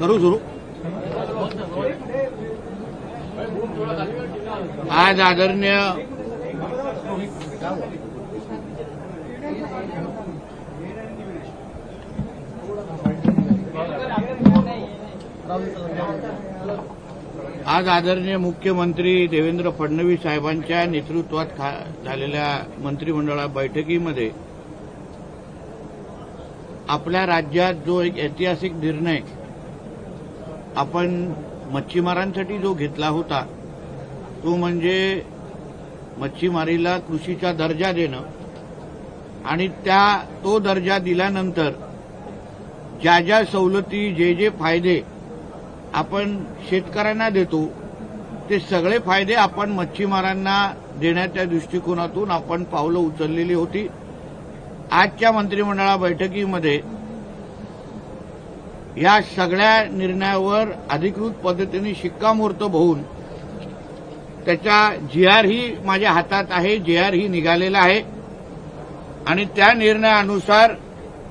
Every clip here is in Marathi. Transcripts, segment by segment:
करू सुरू. आज आदरणीय आज आदरणीय मुख्यमंत्री देवेंद्र फडणवीस साहेबांच्या नेतृत्वात खा- झालेल्या मंत्रिमंडळा बैठकीमध्ये आपल्या राज्यात जो एक ऐतिहासिक निर्णय आपण मच्छीमारांसाठी जो घेतला होता तो म्हणजे मच्छीमारीला कृषीचा दर्जा देणं. आणि त्या तो दर्जा दिल्यानंतर ज्या ज्या सवलती जे जे फायदे आपण शेतकऱ्यांना देतो ते सगळे फायदे आपण मच्छीमारांना देण्याच्या दृष्टिकोनातून आपण पावलं उचललेली होती. आजच्या मंत्रिमंडळा बैठकीमध्ये या सगळ्या निर्णयावर अधिकृत पद्धतीने शिक्कामोर्तब होऊन त्याच्या जी आर ही माझ्या हातात आहे जी आर ही निघालेला आहे. आणि त्या निर्णयानुसार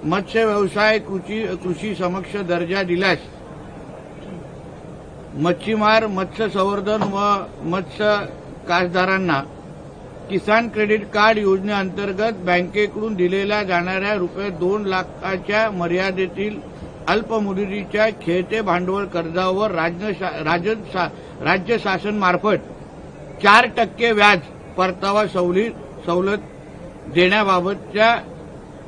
मत्स्य व्यवसाय कृषी कृषी समक्ष दर्जा दिल्यास मच्छीमार मत्स्य संवर्धन व मत्स्य कासदारांना किसान क्रेडिट कार्ड योजनेअंतर्गत बँकेकडून दिलेल्या जाणाऱ्या रुपये दोन लाखाच्या मर्यादेतील अल्प मुदतीच्या खेळते भांडवल कर्जावर राज्य शा- राज्य शा- राज्य शासनमार्फत चार टक्के व्याज परतावा सवलीत सवलत देण्याबाबतच्या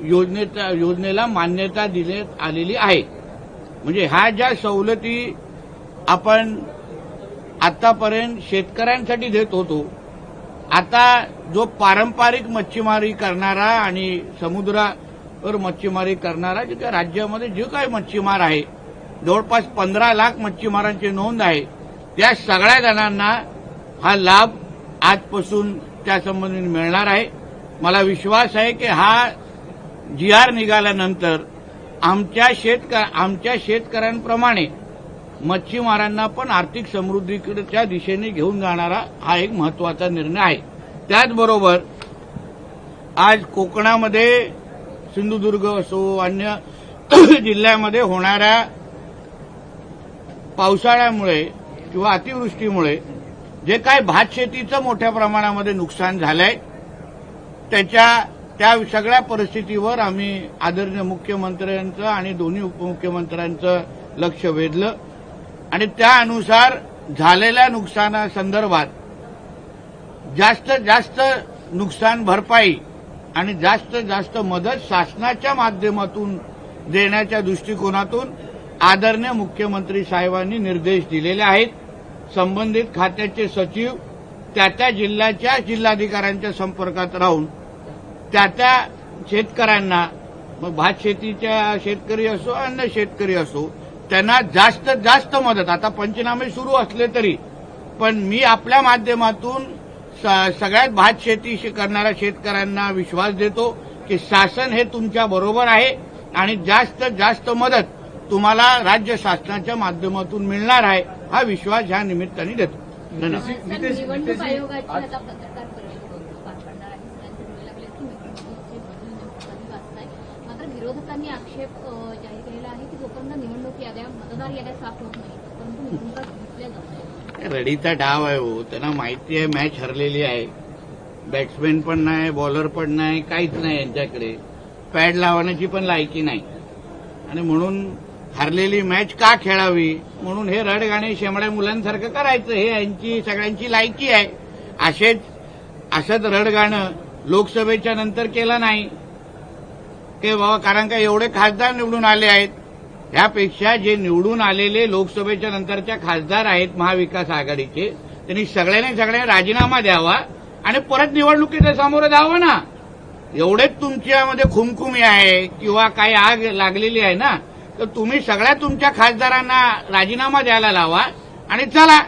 योजनेचा योजनेला मान्यता देण्यात आलेली आहे. म्हणजे ह्या ज्या सवलती आपण आतापर्यंत शेतकऱ्यांसाठी देत होतो आता जो पारंपरिक मच्छीमारी करणारा आणि समुद्रा समुद्रावर मच्छीमारी करणारा जे काही राज्यामध्ये जे काही मच्छीमार आहे जवळपास पंधरा लाख मच्छीमारांची नोंद आहे. त्या सगळ्या जणांना हा लाभ आजपासून त्यासंबंधी मिळणार आहे. मला विश्वास आहे की हा जी आर निघाल्यानंतर आमच्या शेतक आमच्या शेतकऱ्यांप्रमाणे मच्छीमारांना पण आर्थिक समृद्धीच्या दिशेने घेऊन जाणारा हा एक महत्त्वाचा निर्णय आहे. त्याचबरोबर आज कोकणामध्ये सिंधुदुर्ग असो अन्य जिल्ह्यामध्ये होणाऱ्या पावसाळ्यामुळे किंवा अतिवृष्टीमुळे जे काय भात शेतीचं मोठ्या प्रमाणामध्ये नुकसान झालंय त्याच्या त्या सगळ्या परिस्थितीवर आम्ही आदरणीय मुख्यमंत्र्यांचं आणि दोन्ही उपमुख्यमंत्र्यांचं लक्ष वेधलं. आणि त्यानुसार झालेल्या नुकसानासंदर्भात जास्त जास्त नुकसान भरपाई आणि जास्त जास्त मदत शासनाच्या माध्यमातून देण्याच्या दृष्टिकोनातून आदरणीय मुख्यमंत्री साहेबांनी निर्देश दिलेले आहेत. संबंधित खात्याचे सचिव त्या त्या जिल्ह्याच्या जिल्हाधिकाऱ्यांच्या संपर्कात राहून त्या त्या शेतकऱ्यांना मग भात शेतीच्या शेतकरी असो अन्य शेतकरी असो त्यांना जास्त जास्त मदत. आता पंचनामे सुरू असले तरी पण मी आपल्या माध्यमातून सगळ्यात भात शेती शे- करणाऱ्या शेतकऱ्यांना विश्वास देतो की शासन हे तुमच्या बरोबर आहे आणि जास्त जास्त मदत तुम्हाला राज्य शासनाच्या माध्यमातून मिळणार आहे हा विश्वास ह्या निमित्ताने देतो. विरोधकांनी आक्षेप जाहीर केलेला आहे की जोपर्यंत निवडणूक याद्या मतदार याद्या साफ होत नाही रडीचा डाव आहे हो. त्यांना माहिती आहे मॅच हरलेली आहे. बॅट्समॅन पण नाही बॉलर पण नाही काहीच नाही यांच्याकडे. पॅड लावण्याची पण लायकी नाही. आणि म्हणून हरलेली मॅच का खेळावी? म्हणून हे रड गाणे शेमड्या मुलांसारखं करायचं. हे यांची सगळ्यांची लायकी आहे. असेच असंच रड गाणं लोकसभेच्या नंतर केलं नाही. ते बाबा कारण का एवढे खासदार निवडून आले आहेत? ह्यापेक्षा जे निवडून आलेले लोकसभेच्या नंतरच्या खासदार आहेत महाविकास आघाडीचे त्यांनी सगळ्यांनी सगळ्या राजीनामा द्यावा आणि परत निवडणुकीच्या सामोरं जावं ना. एवढेच तुमच्यामध्ये खुमखुमी आहे किंवा काही आग लागलेली आहे ना तर तुम्ही सगळ्या तुमच्या खासदारांना राजीनामा द्यायला लावा आणि चला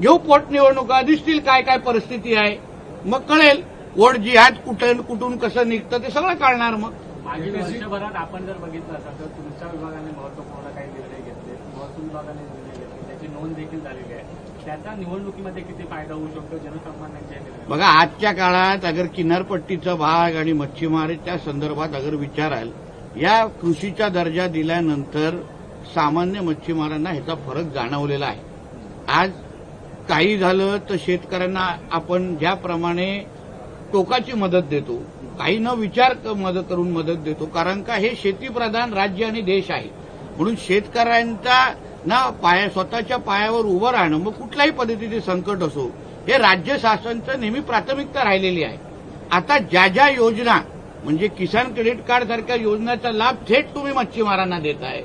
घेऊ पोटनिवडणुका दिसतील काय काय परिस्थिती आहे. मग कळेल वोट जिहाद कुठून कुठून कसं निघतं ते सगळं कळणार मग. मागील वर्षभरात आपण जर बघितलं असाल तर तुमच्या विभागाने महत्त्वपूर्ण काही निर्णय घेतले महसूल विभागाने निर्णय घेतले त्याची नोंद देखील झालेली आहे. त्याचा निवडणुकीमध्ये किती फायदा होऊ शकतो जनसामान्यांच्या बघा आजच्या काळात अगर किनारपट्टीचा भाग आणि मच्छीमारी त्या संदर्भात अगर विचाराल या कृषीचा दर्जा दिल्यानंतर सामान्य मच्छीमारांना ह्याचा फरक जाणवलेला आहे. आज काही झालं तर शेतकऱ्यांना आपण ज्याप्रमाणे टोकाची मदत देतो काही न विचार मदत करून मदत देतो. कारण का हे शेतीप्रधान राज्य आणि देश आहे. म्हणून शेतकऱ्यांचा ना पाया स्वतःच्या पायावर उभं राहणं मग कुठल्याही पद्धतीचे संकट असो हे राज्य शासनचं नेहमी प्राथमिकता राहिलेली आहे. आता ज्या ज्या योजना म्हणजे किसान क्रेडिट कार्ड सारख्या योजनेचा लाभ थेट तुम्ही मच्छीमारांना देताय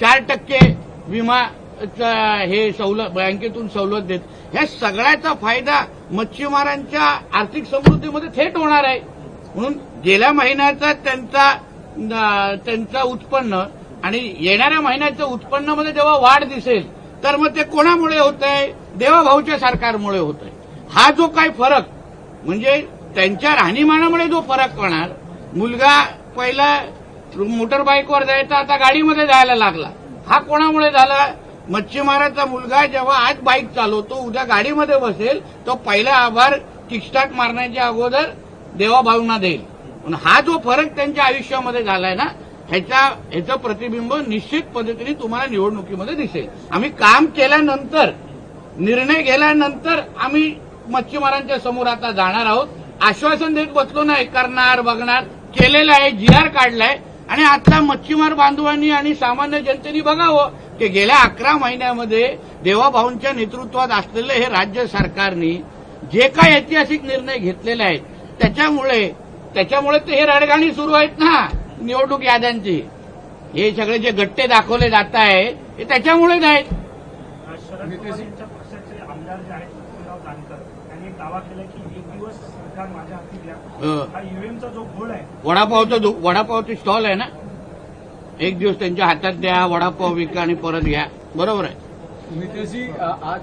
चार टक्के विमा हे सवलत बँकेतून सवलत देत. ह्या सगळ्याचा फायदा मच्छीमारांच्या आर्थिक समृद्धीमध्ये थेट होणार आहे. म्हणून गेल्या महिन्याचा त्यांचा त्यांचा उत्पन्न आणि येणाऱ्या महिन्याच्या उत्पन्नामध्ये जेव्हा वाढ दिसेल तर मग ते कोणामुळे होत आहे देवाभाऊच्या सरकारमुळे होत आहे हा जो काही फरक म्हणजे त्यांच्या राहणीमानामुळे जो फरक होणार मुलगा पहिला मोटर बाईकवर जायचा आता गाडीमध्ये जायला लागला. हा कोणामुळे झाला? मच्छीमाराचा मुलगा जेव्हा आज बाईक चालवतो उद्या गाडीमध्ये बसेल तो पहिला आभार किकस्टार्ट मारण्याच्या अगोदर देवाभाऊंना देईल. पण हा जो फरक त्यांच्या आयुष्यामध्ये झालाय ना ह्याच्या ह्याचं प्रतिबिंब निश्चित पद्धतीने तुम्हाला निवडणुकीमध्ये दिसेल. आम्ही काम केल्यानंतर निर्णय घेतल्यानंतर आम्ही मच्छीमारांच्या समोर आता जाणार आहोत. आश्वासन देत बसलो नाही करणार बघणार. केलेलं आहे जी आर काढलाय. आणि आता मच्छीमार बांधवांनी आणि सामान्य जनतेने बघावं की गेल्या अकरा महिन्यामध्ये देवाभाऊंच्या नेतृत्वात असलेलं हे राज्य सरकारने जे काही ऐतिहासिक निर्णय घेतलेले आहेत त्याच्यामुळे त्याच्यामुळे तर हे रडगाणी सुरू आहेत ना निवडणूक याद्यांची. हे सगळे जे गट्टे दाखवले जात आहे हे त्याच्यामुळेच आहेत शरद पवार यांच्या पक्षाचे आमदार जे आहेत पृथ्वीराव जानकर त्यांनी एक दावा केला की एक दिवस सरकार माझ्या हाती द्या. अं, हा ईव्हीएमचा जो घोळ आहे. वडापावचं दु- वडापावची स्टॉल आहे ना एक दिवस त्यांच्या हातात द्या वडापाव विका आणि परत घ्या. बरोबर आहे. नितेशजी आज